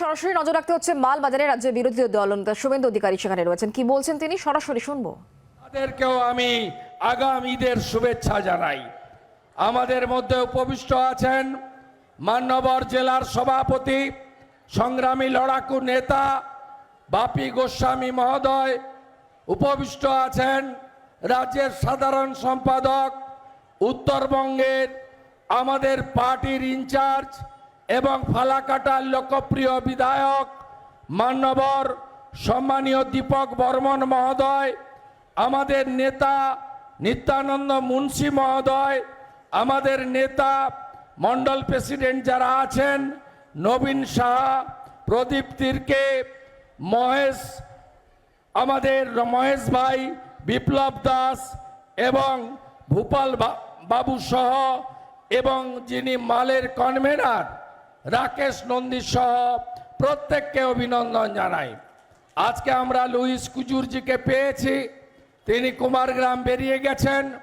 সরাসরি নজর রাখতে হচ্ছে মাল বাজারে রাজ্যের বিরোধী দল নেতা শুভেন্দু অধিকারী সেখানে রয়েছেন। কি বলছেন তিনি? সরাসরি শুনব। তাদেরকেও আমি আগাম ঈদের শুভেচ্ছা জানাই। আমাদের মধ্যে উপবিষ্ট আছেন মান্যবর জেলার সভাপতি, সংগ্রামী লড়াকু নেতা বাপি গোস্বামী মহোদয়, উপবিষ্ট আছেন রাজ্যের সাধারণ সম্পাদক উত্তরবঙ্গের আমাদের পার্টির ইনচার্জ এবং ফালাকাটার লোকপ্রিয় বিধায়ক মান্যবর সম্মানীয় দীপক বর্মন মহোদয়, আমাদের নেতা নিত্যানন্দ মুন্সি মহোদয়, আমাদের নেতা মণ্ডল প্রেসিডেন্ট যারা আছেন, নবীন সাহা, প্রদীপ তিরকে, মহেশ, আমাদের মহেশ ভাই বিপ্লব দাস এবং ভূপাল বাবু সহ এবং যিনি মালের কনভেনার রাকেশ নন্দী সহ প্রত্যেককে অভিনন্দন জানাই। আজকে আমরা লুইস কুজুরজিকে পেয়েছি। তিনি কুমারগ্রাম বেরিয়ে গেছেন।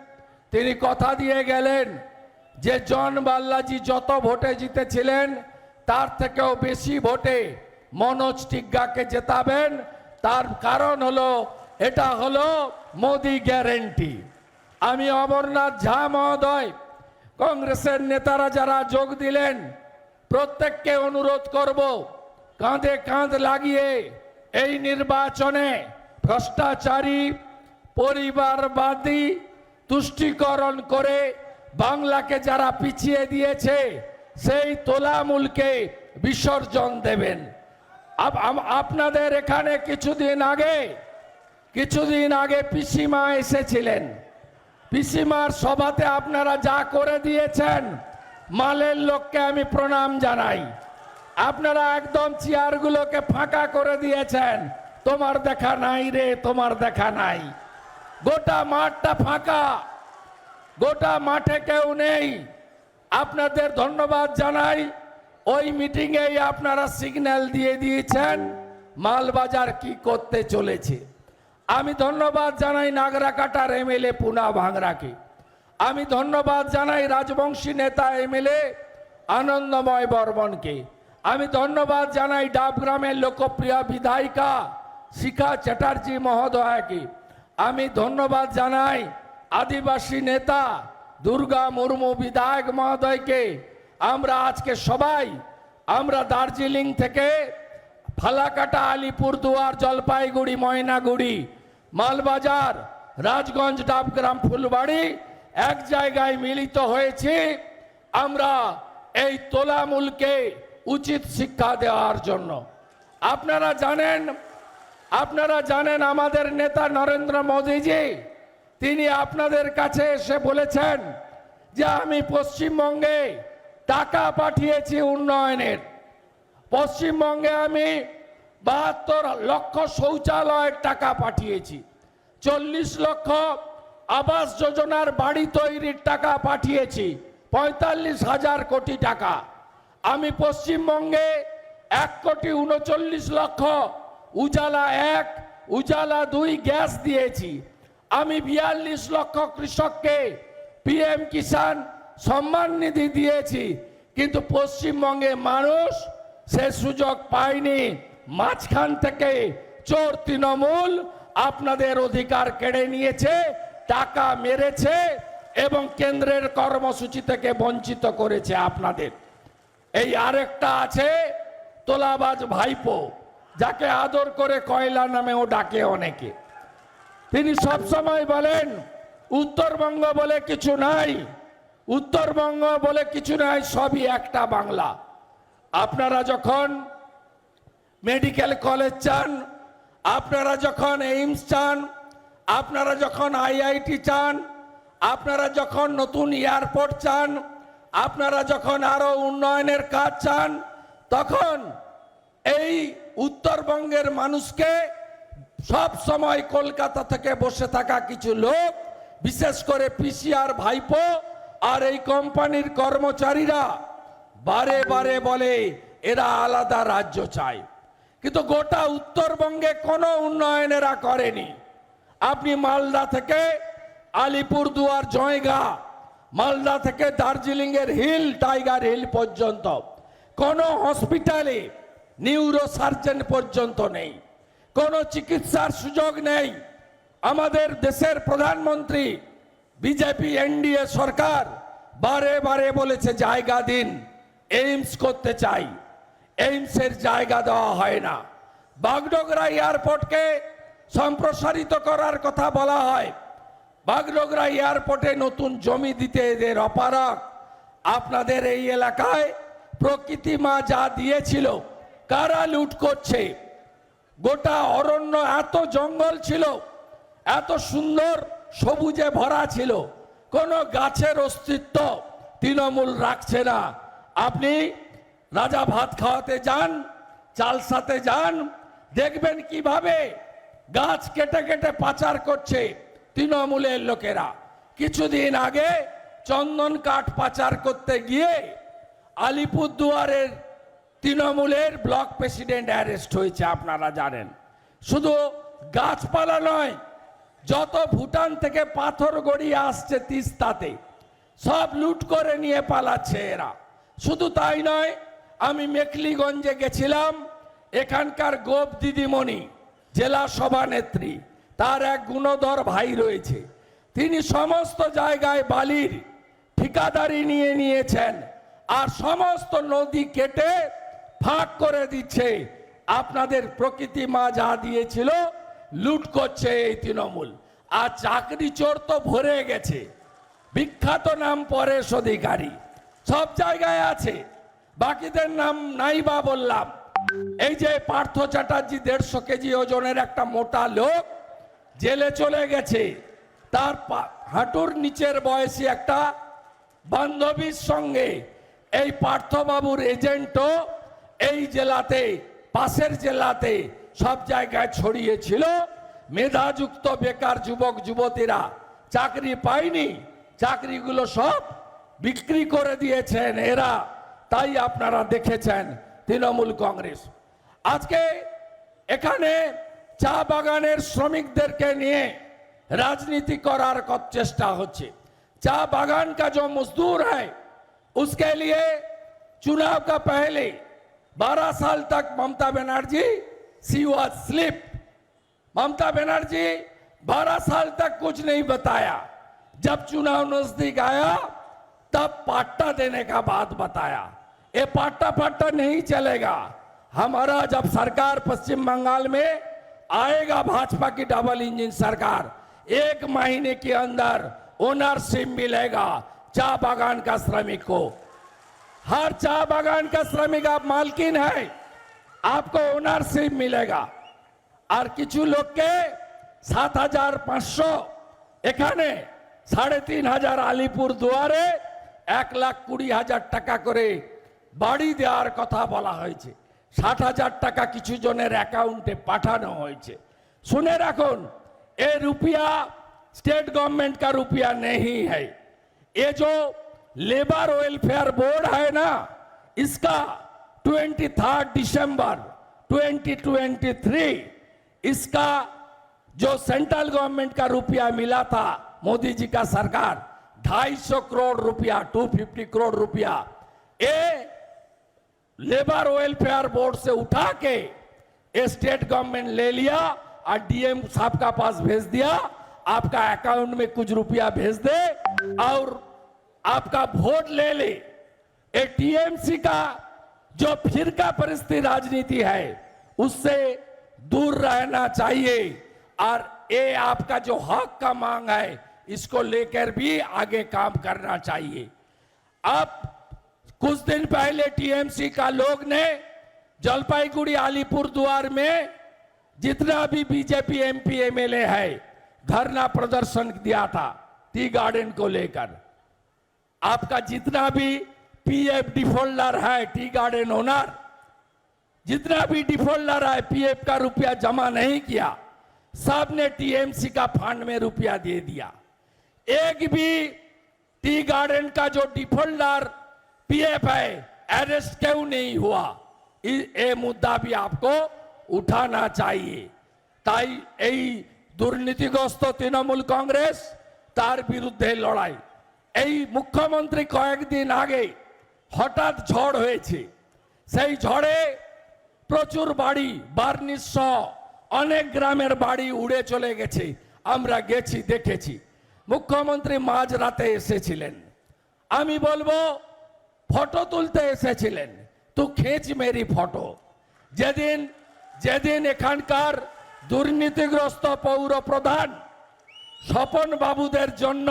তিনি কথা দিয়ে গেলেন যে, জন বাল্লাজি যত ভোটে জিতেছিলেন, তার থেকেও বেশি ভোটে মনোজ টিগ্গাকে জেতাবেন। তার কারণ হলো, এটা হলো মোদি গ্যারেন্টি। আমি অমরনাথ ঝা মহোদয়, কংগ্রেসের নেতারা যারা যোগ দিলেন প্রত্যেককে অনুরোধ করব, কাঁধে কাঁধ লাগিয়ে এই নির্বাচনে ভ্রষ্টাচারী, পরিবারবাদী তুষ্টিকরণ করে বাংলাকে যারা পিছিয়ে দিয়েছে, সেই তোলামূলকে বিসর্জন দেবেন। আপনাদের এখানে কিছুদিন আগে কিছুদিন আগে পিসিমা এসেছিলেন। পিসিমার সভাতে আপনারা যা করে দিয়েছেন মালের লোককে আমি প্রণাম জানাই। আপনারা একদম চেয়ারগুলোকে ফাঁকা করে দিয়েছেন। তোমার দেখা নাই রে, তোমার দেখা নাই। গোটা মাঠটা ফাঁকা। গোটা মাঠে কেউ নেই। আপনাদের ধন্যবাদ জানাই। ওই মিটিংয়েই আপনারা সিগন্যাল দিয়ে দিয়েছেন মালবাজার কি করতে চলেছে। আমি ধন্যবাদ জানাই নাগরাকাটার এমএলএ পুনা ভাঙরাকে আমি ধন্যবাদ জানাই রাজবংশী নেতা এমএলএ আনন্দময় বর্মনকে। আমি ধন্যবাদ জানাই ডাবগ্রামের লোকপ্রিয় বিধায়িকা শিখা চ্যাটার্জি মহোদয়াকে। আমি ধন্যবাদ জানাই আদিবাসী নেতা দুর্গা মুর্মু বিধায়ক মহোদয়কে। আমরা আজকে সবাই, আমরা দার্জিলিং থেকে ফালাকাটা আলিপুরদুয়ার জলপাইগুড়ি ময়নাগুড়ি মালবাজার রাজগঞ্জ ডাবগ্রাম ফুলবাড়ি এক জায়গায় মিলিত হয়েছি, আমরা এই তোলামূলকে উচিত শিক্ষা দেওয়ার জন্য। আপনারা জানেন আপনারা জানেন আমাদের নেতা নরেন্দ্র মোদীজি, তিনি আপনাদের কাছে এসে বলেছেন যে আমি পশ্চিমবঙ্গে টাকা পাঠিয়েছি উন্নয়নের। পশ্চিমবঙ্গে আমি বাহাত্তর লক্ষ শৌচালয়ের টাকা পাঠিয়েছি, চল্লিশ লক্ষ আবাস যোজনার বাড়ি তৈরির টাকা পাঠিয়েছি, পঁয়তাল্লিশ হাজার কোটি টাকা। আমি পশ্চিমবঙ্গে এক কোটি উনচল্লিশ লক্ষ, উজালা এক, উজালা দুই গ্যাস দিয়েছি। আমি বিয়াল্লিশ লক্ষ কৃষককে পিএম কিষাণ সম্মান নিধি দিয়েছি, কিন্তু পশ্চিমবঙ্গে মানুষ সে সুযোগ পায়নি। মাঝখান থেকে চোর তৃণমূল আপনাদের অধিকার কেড়ে নিয়েছে টাকা মেরেছে এবং কেন্দ্রের কর্মসূচি থেকে বঞ্চিত করেছে আপনাদের। এই আরেকটা আছে তোলাবাজ ভাইপো, যাকে আদর করে কয়লা নামেও ডাকে অনেকে। তিনি সব সময় বলেন, উত্তরবঙ্গ বলে কিছু নাই, উত্তরবঙ্গ বলে কিছু নাই, সবই একটা বাংলা। আপনারা যখন মেডিকেল কলেজ চান, আপনারা যখন এইমস চান আপনারা যখন আইআইটি চান, আপনারা যখন নতুন এয়ারপোর্ট চান, আপনারা যখন আরও উন্নয়নের কাজ চান, তখন এই উত্তরবঙ্গের মানুষকে সব সময় কলকাতা থেকে বসে থাকা কিছু লোক, বিশেষ করে পিসিআর ভাইপো আর এই কোম্পানির কর্মচারীরা বারে বারে বলে, এরা আলাদা রাজ্য চায়। কিন্তু গোটা উত্তরবঙ্গে কোনো উন্নয়ন এরা করেনি। আপনি মালদা থেকে আলিপুরদুয়ার, জয়গা, মালদা থেকে দার্জিলিং এর হিল টাইগার হিল পর্যন্ত। কোনো হসপিটালে নিউরো সার্জন পর্যন্ত নেই। কোনো চিকিৎসার সুযোগ নেই। আমাদের দেশের প্রধানমন্ত্রী, বিজেপি, এনডিএ সরকার বারে বারে বলেছে, জায়গা দিন, এইমস করতে চাই। এইমসের জায়গা দেওয়া হয় না। বাগডোগরা এয়ারপোর্টকে সম্প্রসারিত করার কথা বলা হয়। বাগডোগরা এয়ারপোর্টে নতুন জমি দিতে এদের অপারক আপনাদের এই এলাকায় প্রকৃতি মা যা দিয়েছিল, কারা লুট করছে? গোটা অরণ্য এত জঙ্গল ছিল, এত সুন্দর সবুজে ভরা ছিল, কোনো গাছের অস্তিত্ব তৃণমূল রাখছে না। আপনি রাজা ভাত খাওয়াতে যান চালসাতে যান, দেখবেন কীভাবে গাছ কেটে কেটে পাচার করছে তৃণমূলের লোকেরা। কিছুদিন আগে চন্দন কাঠ পাচার করতে গিয়ে আলিপুরদুয়ারের তৃণমূলের ব্লক প্রেসিডেন্ট অ্যারেস্ট হয়েছে, আপনারা জানেন। শুধু গাছপালা নয়, যত ভুটান থেকে পাথর গড়িয়ে আসছে তিস্তাতে, সব লুট করে নিয়ে পালাচ্ছে এরা। শুধু তাই নয়, আমি মেখলিগঞ্জে গেছিলাম, এখানকার গোপ দিদিমণি জেলা সভানেত্রী তার এক গুণধর ভাই রয়েছে। তিনি সমস্ত জায়গায় বালির ঠিকাদারি নিয়ে নিয়েছেন আর সমস্ত নদী কেটে ফাঁক করে দিচ্ছে। আপনাদের প্রকৃতি মা যা দিয়েছিল লুট করছে এই তৃণমূল। আর চাকরি চোর তো ভরে গেছে। বিখ্যাত নাম পরেশ অধিকারী। সব জায়গায় আছে। বাকিদের নাম নাই বা বললাম। এই যে পার্থ চ্যাটার্জি দেড়শো কেজি ওজনের একটা মোটা লোক জেলে চলে গেছে। তার হাঁটুর নিচের বয়সী একটা বান্ধবীর সঙ্গে এই পার্থবাবুর এজেন্টও এই জেলাতে, পাশের জেলাতে সব জায়গায় ছড়িয়েছিল। মেধাযুক্ত বেকার যুবক, যুবতীরা চাকরি পায়নি। চাকরিগুলো সব বিক্রি করে দিয়েছেন এরা। তাই আপনারা দেখেছেন তৃণমূল কংগ্রেস আজকে এখানে চা বাগানের শ্রমিকদেরকে নিয়ে राजनीति करार का चेष्टा होचे चा बागान का जो मजदूर है उसके लिए चुनाव का पहले 12 साल तक Mamata Banerjee she was slip Mamata Banerjee 12 साल तक कुछ नहीं बताया जब चुनाव नजदीक आया तब पाट्टा देने का बात बताया ये पाट्टा पाट्टा नहीं चलेगा हमारा जब सरकार पश्चिम बंगाल में आएगा भाजपा की डबल इंजन सरकार एक महीने के अंदर ओनरशिप मिलेगा चा बागान का श्रमिक को हर चा बागान का श्रमिक आप मालकिन है आपको ओनरशिप मिलेगा আর কিছু লোককে সাত হাজার পাঁচশো এখানে সাড়ে তিন হাজার আলিপুর দুয়ারে এক লাখ কুড়ি হাজার টাকা করে বাড়ি দেওয়ার কথা বলা হয়েছে ষাট হাজার টাকা কিছু জনের অ্যাকাউন্টে পাঠানো হয়েছে শুনে রাখুন এ रुपया स्टेट गवर्नमेंट का रुपया नहीं है ये जो लेबर वेलफेयर बोर्ड है ना इसका ट्वेंटी थर्ड दिसंबर 2023 इसका जो सेंट्रल गवर्नमेंट का रुपया मिला था मोदी जी का सरकार 250 करोड़ रुपया 250 करोड़ रुपया ये लेबर वेलफेयर बोर्ड से उठा के स्टेट गवर्नमेंट ले लिया और डीएम साहब का पास भेज दिया, आपका अकाउंट में कुछ रुपया भेज दे, और आपका वोट ले ले। टीएमसी का जो फिर का परिस्थिति राजनीति है, उससे दूर रहना चाहिए, और ये आपका जो हक का मांग है, इसको लेकर भी आगे काम करना चाहिए। अब कुछ दिन पहले टीएमसी का लोग ने जलपाईगुड़ी अलीपुर द्वार में जितना भी बीजेपी एमपी एमएलए है, धरना प्रदर्शन दिया था, टी गार्डन को लेकर। आपका जितना भी पीएफ डिफॉल्टर है, टी गार्डन ओनर, जितना भी डिफॉल्टर है, पीएफ का रुपया जमा नहीं किया सबने टीएमसी का फंड में रुपया दे दिया। एक भी टी गार्डन का जो डिफॉल्टर पीएफ है अरेस्ट क्यों नहीं हुआ इ- ये मुद्दा भी आपको उठाना चाहिए তাই এই দুর্নীতিগ্রস্ত তৃণমূল কংগ্রেস তার বিরুদ্ধে লড়াই এই মুখ্যমন্ত্রী কয়েকদিন আগে হঠাৎ ঝড় হয়েছে সেই ঝড়ে প্রচুর বাড়ি বার্নিশ সহ অনেক গ্রামের বাড়ি উড়ে চলে গেছে আমরা গেছি দেখেছি মুখ্যমন্ত্রী মাঝ রাতে এসেছিলেন আমি বলবো ফটো তুলতে এসেছিলেন। তো খেঁচ মেরি ফটো। যেদিন যেদিন এখানকার দুর্নীতিগ্রস্ত পৌর প্রধান স্বপন বাবুদের জন্য,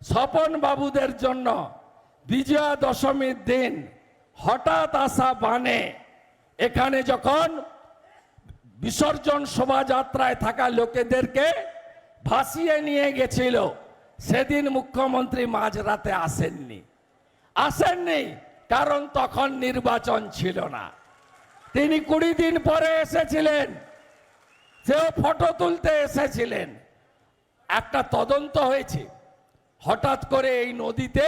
স্বপন বাবুদের জন্য বিজয়া দশমীর দিন হঠাৎ আসা বানে, এখানে যখন বিসর্জন শোভাযাত্রায় থাকা লোকেদেরকে ভাসিয়ে নিয়ে গেছিল, সেদিন মুখ্যমন্ত্রী মাঝরাতে আসেননি। আসেননি, কারণ তখন নির্বাচন ছিল না। তিনি কুড়ি দিন পরে এসেছিলেন সেও ফটো তুলতে এসেছিলেন। একটা তদন্ত হয়েছে, হঠাৎ করে এই নদীতে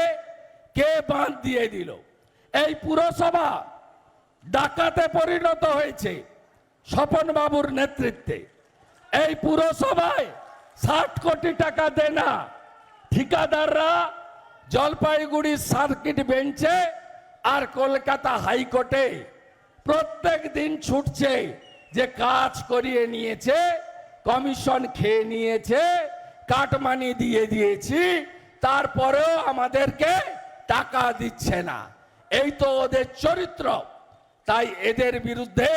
কে বাঁধ দিয়ে দিল? এই পুরসভা ডাকাতে পরিণত হয়েছে স্বপন বাবুর নেতৃত্বে। এই পুরসভায় ষাট কোটি টাকা দেনা ঠিকাদাররা জলপাইগুড়ি সার্কিট বেঞ্চে আর কলকাতা হাইকোর্টে প্রত্যেক দিন ছুটছে যে কাজ করিয়ে নিয়েছে, কমিশন খেয়ে নিয়েছে, কাটমানি দিয়ে দিয়েছি, তারপরেও আমাদেরকে টাকা দিচ্ছে না। এই তো ওদের চরিত্র। তাই এদের বিরুদ্ধে,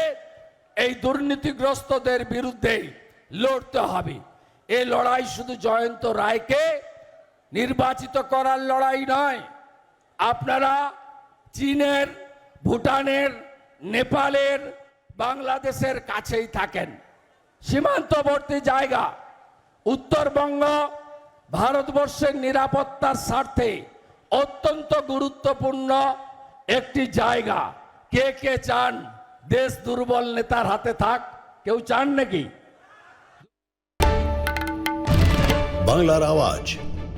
এই দুর্নীতিগ্রস্তদের বিরুদ্ধে লড়তে হবে। এ লড়াই শুধু জয়ন্ত রায়কে নির্বাচিত করার লড়াই নয়। আপনারা চীনের, ভুটানের, নেপালের, বাংলাদেশের কাছেই থাকেন। সীমান্তবর্তী জায়গা, উত্তরবঙ্গ ভারতবর্ষের নিরাপত্তার স্বার্থে অত্যন্ত গুরুত্বপূর্ণ একটি জায়গা। কে কে চান? দেশ দুর্বল নেতার হাতে থাক। কেউ চান নাকি? বাংলার আওয়াজ